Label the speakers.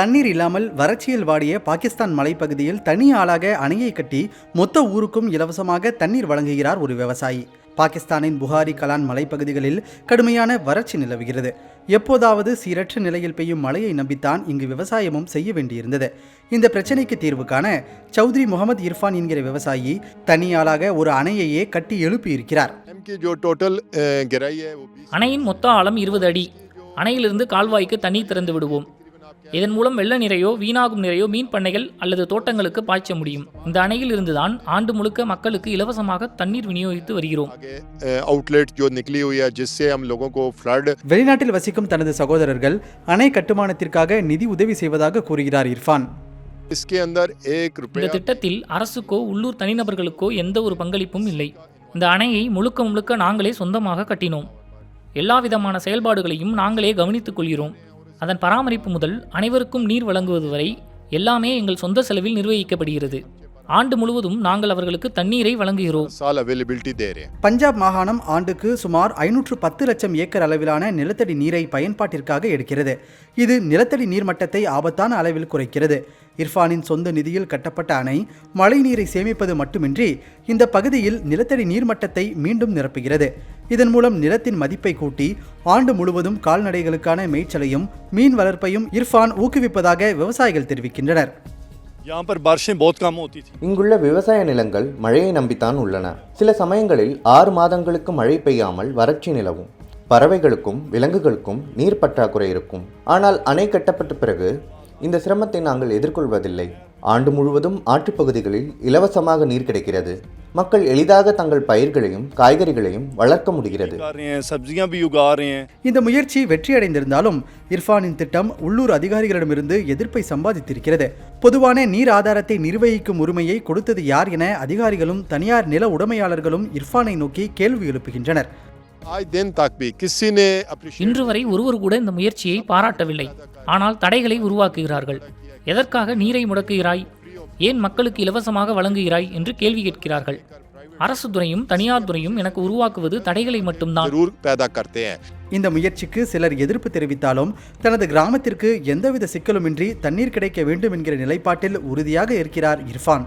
Speaker 1: தண்ணீர் இல்லாமல் வறட்சியில் வாடிய பாகிஸ்தான் மலைப்பகுதியில் தனி ஆளாக அணையை கட்டி மொத்த ஊருக்கும் இலவசமாக தண்ணீர் வழங்குகிறார் ஒரு விவசாயி. பாகிஸ்தானின் புகாரி கலான் மலைப்பகுதிகளில் கடுமையான வறட்சி நிலவுகிறது. எப்போதாவது சீரற்ற நிலையில் பெய்யும் மழையை நம்பித்தான் இங்கு விவசாயமும் செய்ய வேண்டியிருந்தது. இந்த பிரச்சினைக்கு தீர்வு காண சௌத்ரி முகமது இர்ஃபான் என்கிற விவசாயி தனியாளாக ஒரு அணையையே கட்டி எழுப்பியிருக்கிறார்.
Speaker 2: அணையின் மொத்த ஆழம் இருபது அடி. அணையிலிருந்து கால்வாய்க்கு தண்ணீர் திறந்து விடுவோம் இதன் மூலம் வெள்ள நிறையோ வீணாகும் நிறையோ மீன் பண்ணைகள் அல்லது தோட்டங்களுக்கு பாய்ச்ச முடியும். இந்த அணையில் இருந்துதான் ஆண்டு முழுக்க மக்களுக்கு இலவசமாக தண்ணீர் விநியோகித்து வருகிறோம்.
Speaker 1: வெளிநாட்டில் வசிக்கும் தனது சகோதரர்கள் அணை கட்டுமானத்திற்காக நிதி உதவி செய்வதாக கூறுகிறார் இர்ஃபான்.
Speaker 2: இந்த திட்டத்தில் அரசுக்கோ உள்ளூர் தனிநபர்களுக்கோ எந்த ஒரு பங்களிப்பும் இல்லை. இந்த அணையை முழுக்க முழுக்க நாங்களே சொந்தமாக கட்டினோம். எல்லா விதமான செயல்பாடுகளையும் நாங்களே கவனித்துக் கொள்கிறோம். அதன் பராமரிப்பு முதல் அனைவருக்கும் நீர் வழங்குவது வரை எல்லாமே எங்கள் சொந்த செலவில் நிர்வகிக்கப்படுகிறது. ஆண்டு முழுவதும் நாங்கள் அவர்களுக்கு தண்ணீரை வழங்குகிறோம்.
Speaker 1: பஞ்சாப் மாகாணம் ஆண்டுக்கு சுமார் ஐநூற்று பத்து லட்சம் ஏக்கர் அளவிலான நிலத்தடி நீரை பயன்பாட்டிற்காக எடுக்கிறது. இது நிலத்தடி நீர்மட்டத்தை ஆபத்தான அளவில் குறைக்கிறது. இர்ஃபானின் சொந்த நிதியில் கட்டப்பட்ட அணை மழைநீரை சேமிப்பது மட்டுமின்றி இந்த பகுதியில் நிலத்தடி நீர்மட்டத்தை மீண்டும் நிரப்புகிறது. இதன் மூலம் நிலத்தின் மதிப்பை கூட்டி ஆண்டு முழுவதும் கால்நடைகளுக்கான மேய்ச்சலையும் மீன் வளர்ப்பையும் இர்ஃபான் ஊக்குவிப்பதாக விவசாயிகள் தெரிவிக்கின்றனர்.
Speaker 3: இங்குள்ள விவசாய நிலங்கள் மழையை நம்பித்தான் உள்ளன. சில சமயங்களில் ஆறு மாதங்களுக்கு மழை பெய்யாமல் வறட்சி நிலவும். பறவைகளுக்கும் விலங்குகளுக்கும் நீர் பற்றாக்குறை இருக்கும். ஆனால் அணை கட்டப்பட்ட பிறகு இந்த சிரமத்தை நாங்கள் எதிர்கொள்வதில்லை. ஆண்டு முழுவதும் ஆற்றுப்பகுதிகளில் இலவசமாக நீர் கிடைக்கிறது. மக்கள் எளிதாக தங்கள் பயிர்களையும் காய்கறிகளையும் வளர்க்க முடிகிறது.
Speaker 1: இந்த முயற்சி வெற்றியடைந்திருந்தாலும் இர்ஃபானின் திட்டம் உள்ளூர் அதிகாரிகளிடமிருந்து எதிர்ப்பை சம்பாதித்திருக்கிறது. பொதுவான நீர் ஆதாரத்தை நிர்வகிக்கும் உரிமையை கொடுத்தது யார் என அதிகாரிகளும் தனியார் நில உடைமையாளர்களும் இர்பானை நோக்கி கேள்வி எழுப்புகின்றனர்.
Speaker 2: இன்று வரை ஒருவர் கூட இந்த முயற்சியை பாராட்டவில்லை. ஆனால் தடைகளை உருவாக்குகிறார்கள். எதற்காக நீரை முடக்குகிறாய்? ஏன் மக்களுக்கு இலவசமாக வழங்குகிறாய்? என்று கேள்வி கேட்கிறார்கள். அரசு துறையும் தனியார் துறையும் எனக்கு உருவாக்குவது தடைகளை மட்டும்தான்.
Speaker 1: இந்த முயற்சிக்கு சிலர் எதிர்ப்பு தெரிவித்தாலும் தனது கிராமத்திற்கு எந்தவித சிக்கலுமின்றி தண்ணீர் கிடைக்க வேண்டும் என்கிற நிலைப்பாட்டில் உறுதியாக இருக்கிறார் இர்ஃபான்.